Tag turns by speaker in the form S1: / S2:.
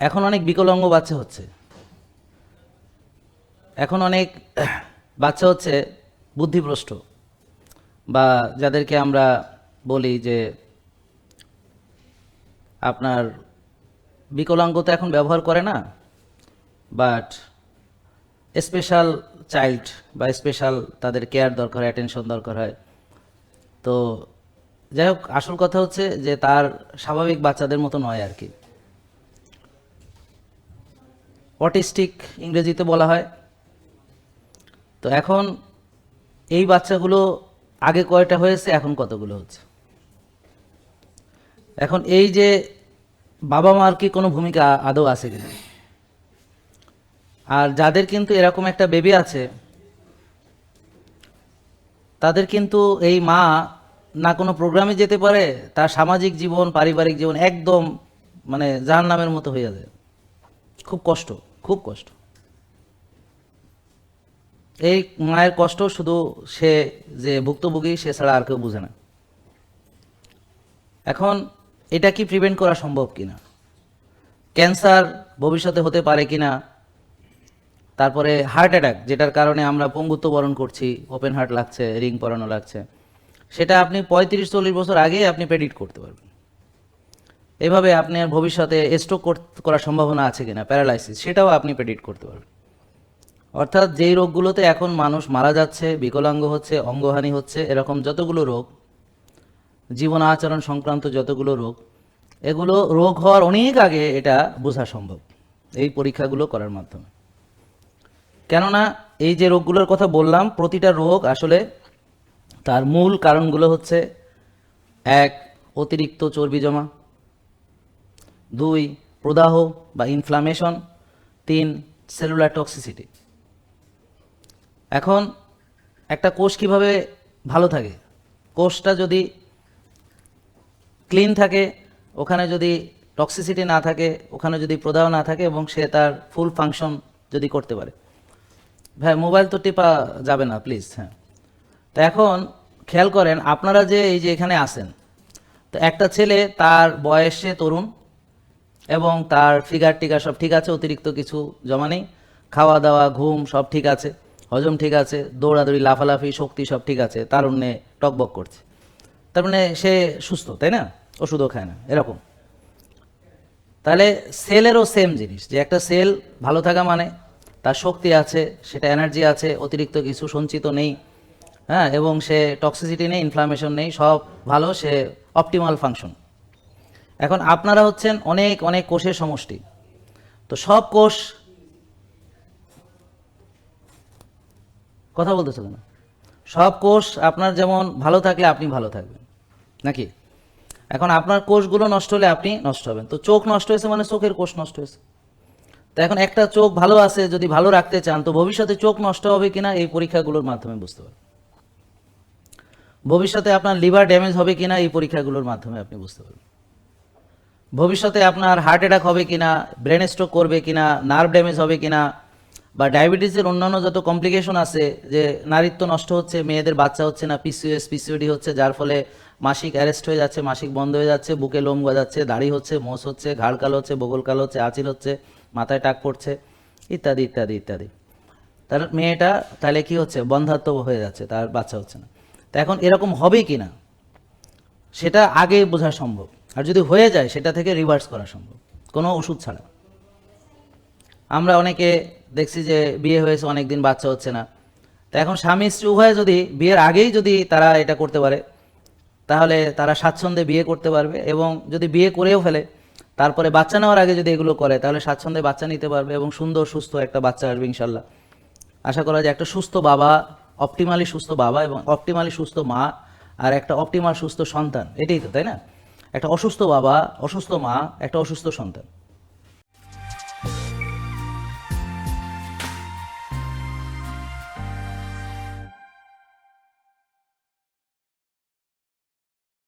S1: এখন অনেক বিকলাঙ্গ বাচ্চা হচ্ছে। এখন অনেক বাচ্চা হচ্ছে বুদ্ধিভ্রষ্ট। বা যাদেরকে আমরা বলি যে আপনার বিকলাঙ্গ তো এখন ব্যবহার করে না বাট স্পেশাল চাইল্ড বা স্পেশাল তাদের কেয়ার দরকার হয় অ্যাটেনশন দরকার হয়। তো যাই হোক, আসল কথা হচ্ছে যে তার স্বাভাবিক বাচ্চাদের মতো নয় আর কি। অটিস্টিক ইংরেজিতে বলা হয়। তো এখন এই বাচ্চাগুলো আগে কয়টা হয়েছে, এখন কতগুলো হচ্ছে? এখন এই যে বাবা মার কি কোনো ভূমিকা আদৌ আছে কিনা? আর যাদের কিন্তু এরকম একটা বেবি আছে, তাদের কিন্তু এই মা না কোনো প্রোগ্রামে যেতে পারে, তার সামাজিক জীবন, পারিবারিক জীবন একদম মানে জাহান নামের মতো হয়ে যায় খুব কষ্ট খুব কষ্ট। এই মায়ের কষ্ট শুধু সে যে ভুক্তভোগী, সে ছাড়া আর কেউ বুঝে না। এখন এটা কি প্রিভেন্ট করা সম্ভব কিনা? ক্যান্সার ভবিষ্যতে হতে পারে কিনা? তারপরে হার্ট অ্যাটাক যেটার কারণে আমরা পঙ্গুত্ব বরণ করছি ওপেন হার্ট লাগছে রিং পরানো লাগছে। সেটা আপনি পঁয়ত্রিশ, চল্লিশ বছর আগেই আপনি প্রেডিক্ট করতে পারবেন। এভাবে আপনার ভবিষ্যতে স্ট্রোক করার সম্ভাবনা আছে কিনা প্যারালাইসিস সেটাও আপনি প্রেডিক্ট করতে পারবেন। অর্থাৎ যেই রোগগুলোতে এখন মানুষ মারা যাচ্ছে, বিকলাঙ্গ হচ্ছে, অঙ্গহানি হচ্ছে, এরকম যতগুলো রোগ, জীবন আচরণ সংক্রান্ত যতগুলো রোগ, এগুলো রোগ হওয়ার অনেক আগে এটা বোঝা সম্ভব, এই পরীক্ষাগুলো করার মাধ্যমে। কেননা, এই যে রোগগুলোর কথা বললাম, প্রতিটা রোগ আসলে তার মূল কারণগুলো হচ্ছে, এক, অতিরিক্ত চর্বি জমা দুই, প্রদাহ বা ইনফ্লামেশন তিন সেলুলার টক্সিসিটি এখন একটা কোষ কীভাবে ভালো থাকে? কোষটা যদি ক্লিন থাকে, ওখানে যদি টক্সিসিটি না থাকে, ওখানে যদি প্রদাহ না থাকে এবং সে তার ফুল ফাংশন যদি করতে পারে। ভাই মোবাইল তো টিপা যাবে না প্লিজ হ্যাঁ। তো এখন খেয়াল করেন, আপনারা যে এই যে এখানে আসেন তো একটা ছেলে তার বয়সে তরুণ এবং তার ফিগার টিগার সব ঠিক আছে, অতিরিক্ত কিছু জমা নেই। খাওয়া দাওয়া, ঘুম সব ঠিক আছে, হজম ঠিক আছে, দৌড়াদৌড়ি, লাফালাফি, শক্তি সব ঠিক আছে, তারুণ্যে টকবক করছে। তার মানে সে সুস্থ, তাই না? ওষুধও খায় না, এরকম। তাহলে সেলেরও সেম জিনিস, যে একটা সেল ভালো থাকা মানে তার শক্তি আছে, সেটা এনার্জি আছে, অতিরিক্ত কিছু সঞ্চিত নেই হ্যাঁ এবং সে টক্সিসিটি নেই ইনফ্লামেশন নেই, সব ভালো, সে অপটিমাল ফাংশন এখন আপনারা হচ্ছেন অনেক অনেক কোষের সমষ্টি। তো সব কোষ কথা বলতেছো কেন সব কোষ আপনার যেমন ভালো থাকলে আপনি ভালো থাকবেন, নাকি? এখন আপনার কোষগুলো নষ্ট হলে আপনি নষ্ট হবেন। তো চোখ নষ্ট হয়েছে মানে চোখের কোষ নষ্ট হয়েছে। তো এখন একটা চোখ ভালো আছে, যদি ভালো রাখতে চান, তো ভবিষ্যতে চোখ নষ্ট হবে কিনা এই পরীক্ষাগুলোর মাধ্যমে বুঝতে পারবেন। ভবিষ্যতে আপনার লিভার ড্যামেজ হবে কিনা এই পরীক্ষাগুলোর মাধ্যমে আপনি বুঝতে পারবেন। ভবিষ্যতে আপনার হার্ট অ্যাটাক হবে কিনা ব্রেন স্ট্রোক করবে কিনা নার্ভ ড্যামেজ হবে কিনা, বা ডায়াবেটিসের অন্যান্য যত কমপ্লিকেশন আছে, যে নারীত্ব নষ্ট হচ্ছে, মেয়েদের বাচ্চা হচ্ছে না পিসিওএস পিসিওডি হচ্ছে, যার ফলে মাসিক অ্যারেস্ট হয়ে যাচ্ছে, মাসিক বন্ধ হয়ে যাচ্ছে, বুকে লোম গজাচ্ছে, দাড়ি হচ্ছে, মোষ হচ্ছে, ঘাড় কালো হচ্ছে, বগল কালো হচ্ছে, আঁচিল হচ্ছে, মাথায় টাক পড়ছে, ইত্যাদি ইত্যাদি ইত্যাদি। তার মেয়েটা, তাহলে কি হচ্ছে? বন্ধাত্ম হয়ে যাচ্ছে, তার বাচ্চা হচ্ছে না। তা এখন এরকম হবে কি না সেটা আগে বোঝা সম্ভব। আর যদি হয়ে যায়, সেটা থেকে রিভার্স করা সম্ভব। কোনো ওষুধ ছাড়া। আমরা অনেকে দেখছি যে বিয়ে হয়েছে অনেক দিন বাচ্চা হচ্ছে না। তা এখন স্বামী স্ত্রী উভয়ে যদি বিয়ের আগেই যদি তারা এটা করতে পারে, তাহলে তারা স্বাচ্ছন্দ্যে বিয়ে করতে পারবে এবং যদি বিয়ে করেও ফেলে, তারপরে বাচ্চা নেওয়ার আগে যদি এগুলো করে, তাহলে স্বাচ্ছন্দ্যে বাচ্চা নিতে পারবে এবং সুন্দর, সুস্থ একটা বাচ্চা আসবে ইনশাল্লাহ আশা করা যায় একটা সুস্থ বাবা অপটিমালি সুস্থ বাবা এবং অপটিমালি সুস্থ মা আর একটা অপটিমাল সুস্থ সন্তান। এটাই তো, তাই না? একটা অসুস্থ বাবা অসুস্থ মা একটা অসুস্থ সন্তান।